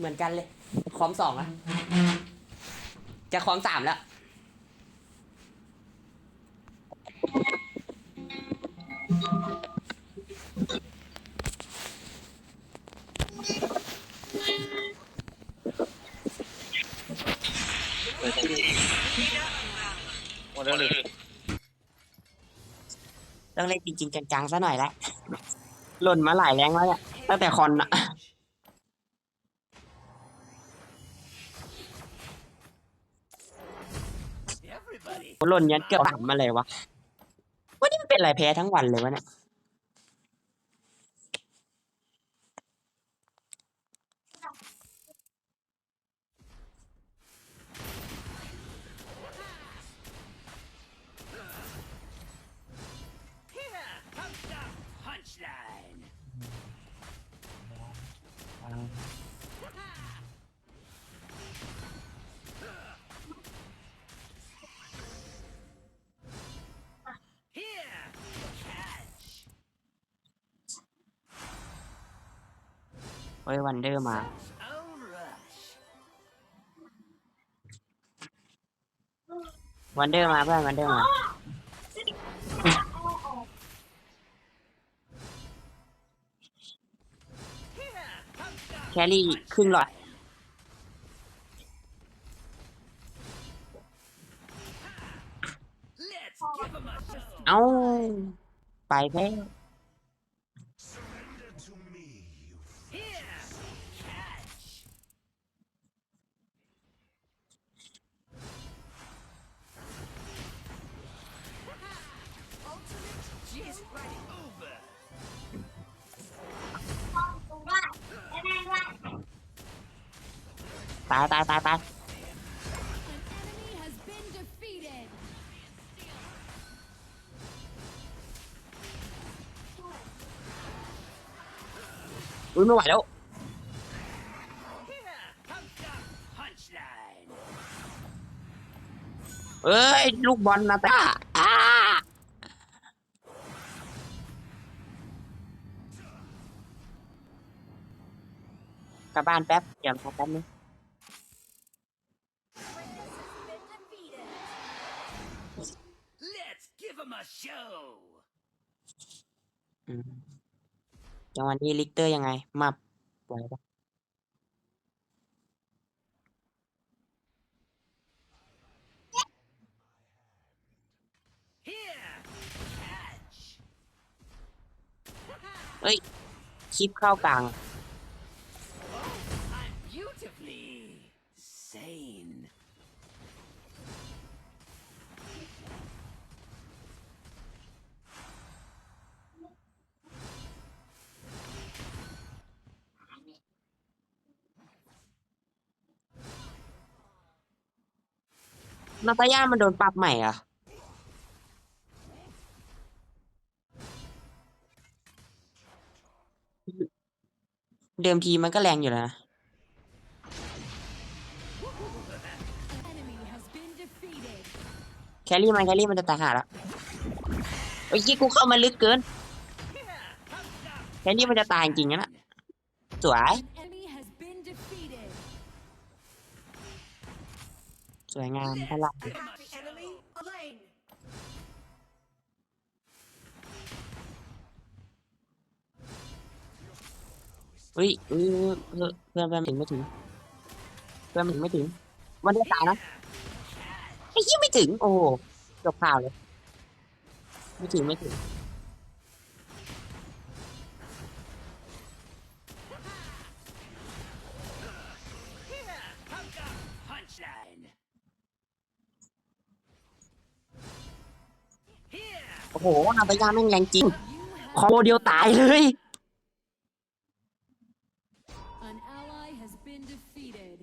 เหมือนกันเลย คอมสองอะจะคอมสามแล้ว หมดแล้วหรือต้องเล่นจริงๆจังๆซะหน่อยละหล่นมาหลายแรงแล้วเนี่ยตั้งแต่คอนอะ หล่นยันเกือบปั่มมาเลยวะวันนี้มันเป็นอะไรแพ้ทั้งวันเลยวะเนี่ย เฮ้ยวันเดอร์มา วันเดอร์มาเพื่อนวันเดอร์มา แครี่ครึ่งหลอดเอาไปแพ้ ตายตายตายตาย An enemy has been defeated. อุ้ยไม่ไหวแล้ว เอ้ย ลูกบอลนะตาอ้า กลับบ้านแป๊บเดี๋ยวพักแป๊บนึง Let's give him a show. อืมจังหวะนี้ลิกเตอร์ยังไงมาไหวปะ Here, catch. คลิปเข้ากลาง นาตาย่ามันโดนปรับใหม่อะเดิมทีมันก็แรงอยู่นะ แครี่มันแครี่มันจะตายหาแล้วโอ้ยี่กูเข้ามาลึกเกิน แครี่มันจะตายจริงๆนะสวย วยงามพลังเฮ้ยเออเพื่อนเพื่อนถึงไม่ถึงเพื่อนถึงไม่ถึง วันนี้ตายนะไอ้ยี่ไม่ถึง โอ้จบข่าวเลย ไม่ถึงไม่ถึง โอ้โหนาตาย่าแม่งแรงจริง You คอมโบเดียวตายเลย have an ally has been defeated.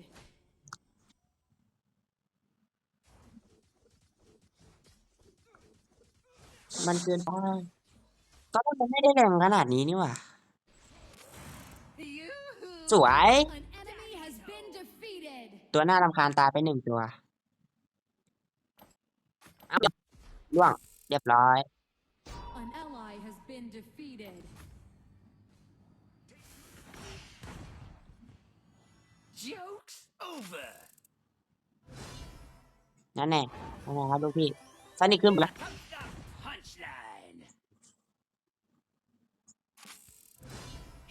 มันเกินไปก็มันไม่ได้แรงขนาดนี้นี่หว่า yoo-hoo. สวย An enemy has been defeated. ตัวหน้ารำคาญตายไปหนึ่งตัวเอ้าล่วง เรียบร้อย นั่นแน่นั่นแน่ครับลูกพี่ซันนี่ขึ้นไปแล้ว Comes the punchline.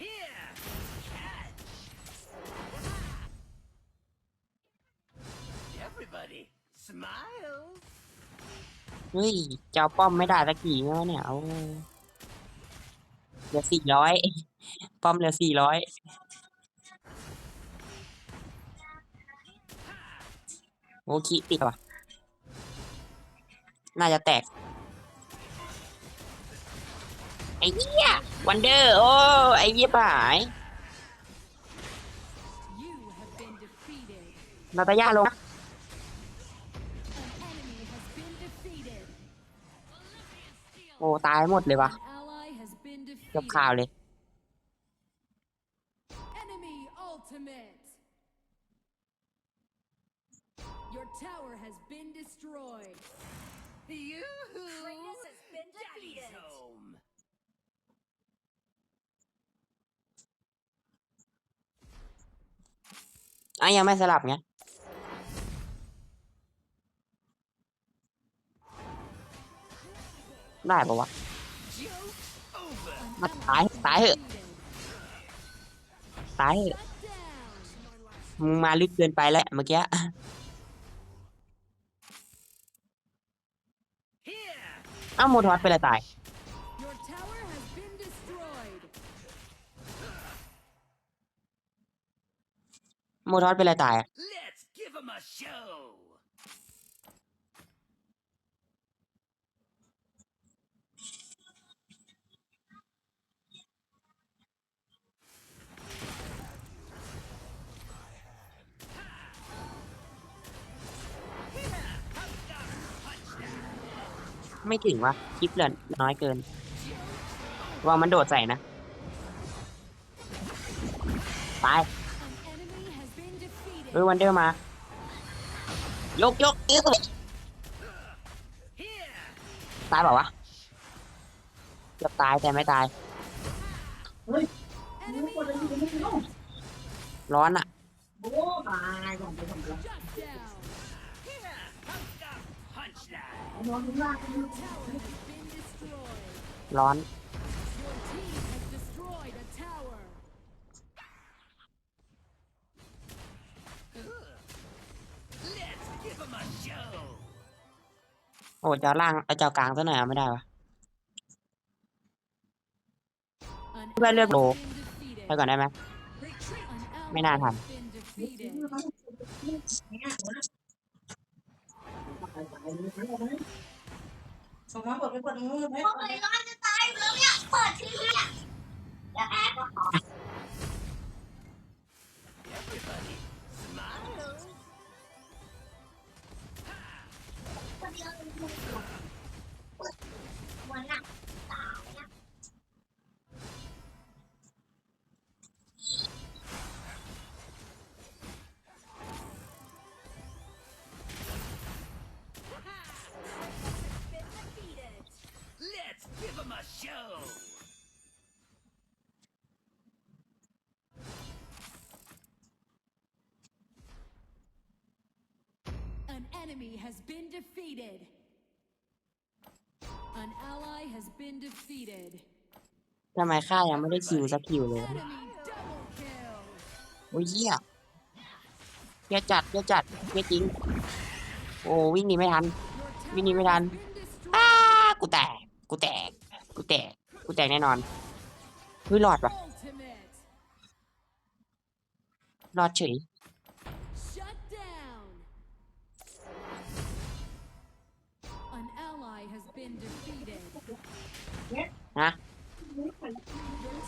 Here, catch. Everybody, smile. เฮ้ยเจ้าป้อมไม่ได้สักกี่แล้วเนี่ยเอาเหลือสี่ร้อยป้อมเหลือสี่ร้อย โอเคิติดว่ะน่าจะแตก ไอ้เหี้ยวันเดอร์โอ้ไอ้เหี้ยป่ายนาตาย่าลงโอ้ตายหมดเลยวะจบข่าวเลย Your tower has been destroyed. Yoo-hoo! Kratos has been Daddy's defeated. home. อะยังไม่สลับไงได้ปะวะ Joke over. An มา ally ตาย has ตายเหอะ defeated. ตายเหอะ Shut down. มึงมาลึกเกินไปแล้วเมื่อกี้ อ้าวโมทอสเป็นอะไรตาย Your tower has been destroyed. โมทอสเป็นอะไรตายอะ let's give 'em a show. ไม่ถึงวะคลิปเหลือน้อยเกินวางมันโดดใส่นะตาย An enemy has been defeated. เฮ้ยวันเดอร์มา ยกยกเอ้ย Here, ตายเปล่าวะเกือบตายแต่ไม่ตาย Enemy ultimate. ร้อนอะ ร้อน โอ้เจ้าล่างเจ้ากลางตัวไหนเอาไม่ได้ปะเพื่อนเลือกโลไปก่อนได้ไหม ไม่น่าทำ ส่งมาเปิดไปเปิดมือไหมพวกเลยร้อนจะตายอยู่แล้วเนี่ย เปิดทีวีอะจะแอบก็ขอ Everybody, smile. คนเดียววัน has been defeated. An ally has been defeated. ทำไมข้ายังไม่ได้คิวสักคิวเลย Enemy double kill. โอ้ยเหี้ยเหี้ยจัดเหี้ยจัดเหี้ยจริง โอ้วิ่งหนีไม่ทัน Your Mini tower Milan. has been destroyed. อ้ากูแตก กูแตก กูแตก กูแตกแน่นอนเฮ้ยรอดปะ Ultimate. รอดเฉย นะ Your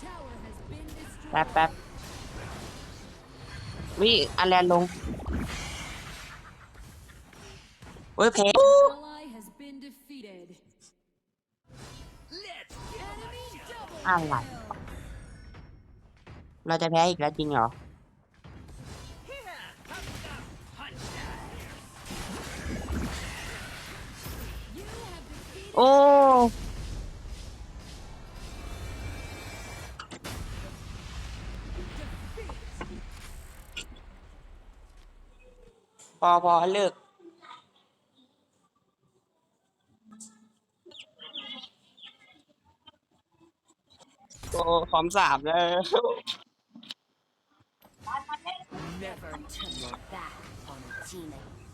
tower has been แป๊บ destroyed. แป๊บวิอันแลนลงเฮ้ยเพ An ally has been defeated. Let's give 'em a Enemy show. double อะไร kill. เราจะแพ้อีกแล้วจริงเหรอ พอพอเลิก โอ้พร้อมสามแล้ว Never turn your back on a teammate.